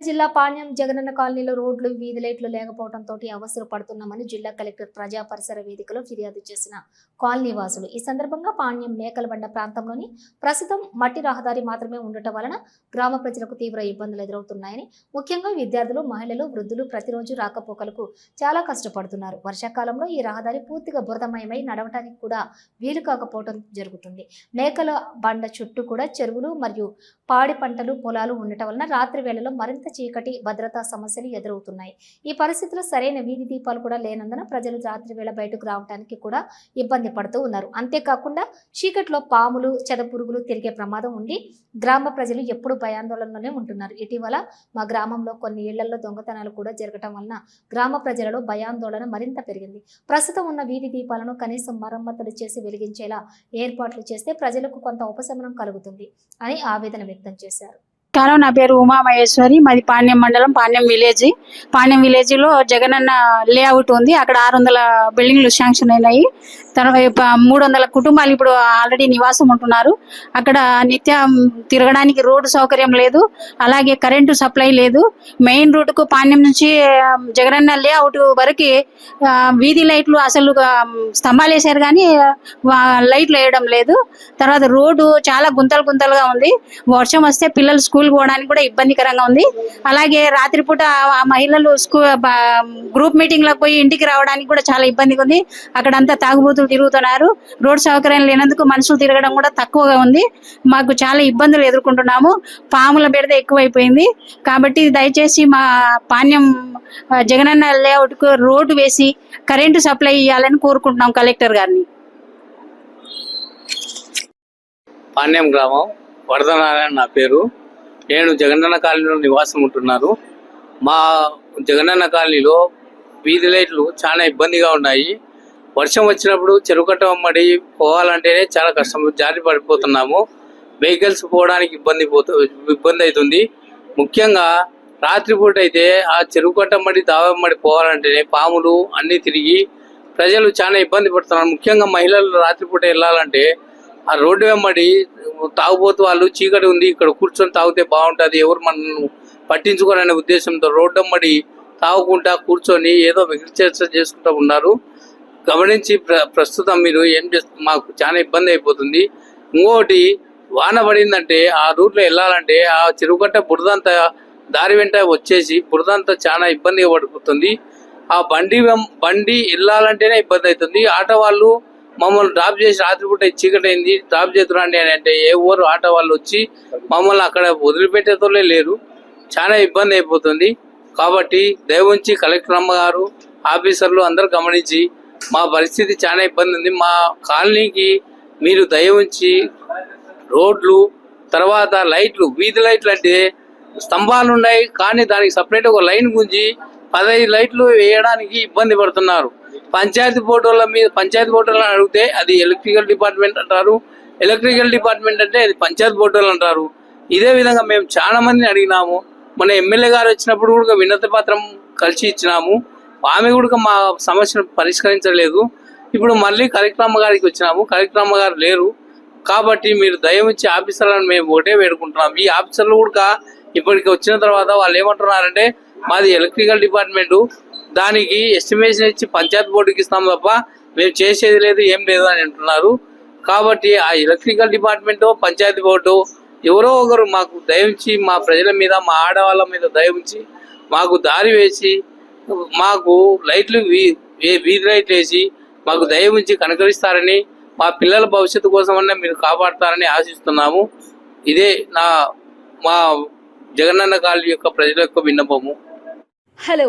జిల్లా పాణ్యం జగనన్న కాలనీలో రోడ్లు వీధి లైట్లు లేకపోవడంతో అవసరం పడుతున్నామని జిల్లా కలెక్టర్ ప్రజా పరిసర వేదికలో ఫిర్యాదు చేసిన కాలనీ వాసులు. ఈ సందర్భంగా పాణ్యం మేకలబండ ప్రాంతంలోని ప్రస్తుతం మట్టి రహదారి మాత్రమే ఉండటం వలన గ్రామ ప్రజలకు తీవ్ర ఇబ్బందులు ఎదురవుతున్నాయని ముఖ్యంగా విద్యార్థులు మహిళలు వృద్ధులు ప్రతిరోజు రాకపోకలకు చాలా కష్టపడుతున్నారు. వర్షాకాలంలో ఈ రహదారి పూర్తిగా బురదమయమై నడవటానికి కూడా వీలు కాకపోవడం జరుగుతుంది. మేకల బండ చుట్టూ కూడా చెరువులు మరియు పాడి పంటలు పొలాలు ఉండటం వలన రాత్రి వేళలో మరింత చీకటి భద్రతా సమస్యలు ఎదురవుతున్నాయి. ఈ పరిస్థితిలో సరైన వీధి దీపాలు కూడా లేనందున ప్రజలు రాత్రి వేళ బయటకు రావడానికి కూడా ఇబ్బంది పడుతూ ఉన్నారు. అంతేకాకుండా చీకట్లో పాములు చెదపురుగులు తిరిగే ప్రమాదం ఉండి గ్రామ ప్రజలు ఎప్పుడు భయాందోళనలోనే ఉంటున్నారు. ఇటీవల మా గ్రామంలో కొన్ని ఇళ్ళలో దొంగతనాలు కూడా జరగటం వలన గ్రామ ప్రజలలో భయాందోళన మరింత పెరిగింది. ప్రస్తుతం ఉన్న వీధి దీపాలను కనీసం మరమ్మతులు చేసి వెలిగించేలా ఏర్పాట్లు చేస్తే ప్రజలకు కొంత ఉపశమనం కలుగుతుంది అని ఆవేదన వ్యక్తం చేశారు. కాలం నా పేరు ఉమా మహేశ్వరి. మాది పాణ్యం మండలం పాణ్యం విలేజ్. పాణ్యం విలేజ్లో జగనన్న లేఅవుట్ ఉంది. అక్కడ ఆరు వందల బిల్డింగ్లు శాంక్షన్ అయినాయి. తర్వాత మూడు వందల కుటుంబాలు ఇప్పుడు ఆల్రెడీ నివాసం ఉంటున్నారు. అక్కడ నిత్యం తిరగడానికి రోడ్డు సౌకర్యం లేదు. అలాగే కరెంటు సప్లై లేదు. మెయిన్ రూట్కు పాణ్యం నుంచి జగనన్న లేఅవుట్ వరకు వీధి లైట్లు అసలు స్తంభాలు వేసారు కానీ లైట్లు వేయడం లేదు. తర్వాత రోడ్డు చాలా గుంతలు గుంతలుగా ఉంది. వర్షం వస్తే పిల్లలు స్కూల్ స్కూల్ పోవడానికి కూడా ఇబ్బందికరంగా ఉంది. అలాగే రాత్రిపూట ఆ మహిళలు స్కూల్ గ్రూప్ మీటింగ్లో పోయి ఇంటికి రావడానికి కూడా చాలా ఇబ్బందిగా ఉంది. అక్కడంతా తాగుబోతులు తిరుగుతున్నారు. రోడ్ సౌకర్యం లేనందుకు మనుషులు తిరగడం కూడా తక్కువగా ఉంది. మాకు చాలా ఇబ్బందులు ఎదుర్కొంటున్నాము. పాముల బెడద ఎక్కువైపోయింది. కాబట్టి దయచేసి మా పాణ్యం జగనన్న లేఅవుట్కు రోడ్డు వేసి కరెంటు సప్లై ఇవ్వాలని కోరుకుంటున్నాం కలెక్టర్ గారిని. పాణ్యం గ్రామం వరదనారాయణ నా పేరు. నేను జగనన్న కాలనీలో నివాసం ఉంటున్నాను. మా జగనన్న కాలనీలో వీధి లైట్లు చాలా ఇబ్బందిగా ఉన్నాయి. వర్షం వచ్చినప్పుడు చెరుకట్ట అమ్మడి పోవాలంటేనే చాలా కష్టం. జారి పడిపోతున్నాము. వెహికల్స్ పోవడానికి ఇబ్బంది పోతు ఇబ్బంది అవుతుంది. ముఖ్యంగా రాత్రిపూట అయితే ఆ చెరుకట్టమ్మడి దావమ్మడి పోవాలంటేనే పాములు అన్నీ తిరిగి ప్రజలు చాలా ఇబ్బంది పడుతున్నారు. ముఖ్యంగా మహిళలు రాత్రిపూట వెళ్ళాలంటే ఆ రోడ్డు వెంబడి తాగుబోతు వాళ్ళు చీకటి ఉంది ఇక్కడ కూర్చొని తాగితే బాగుంటుంది ఎవరు మనల్ని పట్టించుకోరనే ఉద్దేశంతో రోడ్డు వెంబడి తాగుకుంటా కూర్చొని ఏదో చర్చ చేసుకుంటూ ఉన్నారు. గమనించి ప్ర ప్రస్తుతం మీరు ఏం చేస్తు మాకు చాలా ఇబ్బంది అయిపోతుంది. ఇంకొకటి వాన పడిందంటే ఆ రూట్లో వెళ్ళాలంటే ఆ చెరువుకట్ట బురదంతా దారి వెంట వచ్చేసి బురదంతా చాలా ఇబ్బందిగా పడిపోతుంది. ఆ బండి వెం- బండి వెళ్ళాలంటేనే ఇబ్బంది అవుతుంది. ఆటో వాళ్ళు మమ్మల్ని డ్రాప్ చేసి రాత్రిపూట చీకటైంది డ్రాప్ చేతురండి అని అంటే ఏ ఊరు ఆటో వాళ్ళు వచ్చి మమ్మల్ని అక్కడ వదిలిపెట్టేతోనే లేరు. చాలా ఇబ్బంది అయిపోతుంది. కాబట్టి దయవుంచి కలెక్టర్ అమ్మగారు ఆఫీసర్లు అందరు గమనించి మా పరిస్థితి చాలా ఇబ్బంది ఉంది. మా కాలనీకి మీరు దయ ఉంచి రోడ్లు తర్వాత లైట్లు వీధి లైట్లు అంటే స్తంభాలు ఉన్నాయి కానీ దానికి సపరేట్ ఒక లైన్ గుంజి పదహైదు లైట్లు వేయడానికి ఇబ్బంది పడుతున్నారు. పంచాయతీ బోర్డుల మీద పంచాయతీ బోర్డులను అడిగితే అది ఎలక్ట్రికల్ డిపార్ట్మెంట్ అంటారు. ఎలక్ట్రికల్ డిపార్ట్మెంట్ అంటే అది పంచాయతీ బోర్డులు అంటారు. ఇదే విధంగా మేము చాలా మందిని అడిగినాము. మన ఎమ్మెల్యే గారు వచ్చినప్పుడు కూడా వినతి పత్రం కలిసి ఇచ్చినాము. ఆమె కూడా మా సమస్యను పరిష్కరించలేదు. ఇప్పుడు మళ్ళీ కలెక్టర్ అమ్మ గారికి వచ్చినాము. కలెక్టర్ గారు లేరు. కాబట్టి మీరు దయవుంచి ఆఫీసర్లను మేము ఒకటే వేడుకుంటున్నాం. ఈ ఆఫీసర్లు కూడా ఇప్పటికి వచ్చిన తర్వాత వాళ్ళు ఏమంటున్నారంటే మాది ఎలక్ట్రికల్ డిపార్ట్మెంట్. దానికి ఎస్టిమేషన్ ఇచ్చి పంచాయత్ బోర్డుకి ఇస్తాం తప్ప మేము చేసేది లేదు ఏం లేదు అని అంటున్నారు. కాబట్టి ఆ ఎలక్ట్రికల్ డిపార్ట్మెంటు పంచాయతీ బోర్డు ఎవరో ఒకరు మాకు దయించి మా ప్రజల మీద మా ఆడవాళ్ళ మీద దయించి మాకు దారి వేసి మాకు లైట్లు వీ- వీధి లైట్లు వేసి మాకు దయ ఉంచి కనుకరిస్తారని మా పిల్లల భవిష్యత్తు కోసమన్నా మీరు కాపాడతారని ఆశిస్తున్నాము. ఇదే నా మా జగనన్న కాలనీ యొక్క ప్రజల యొక్క విన్నపము. హలో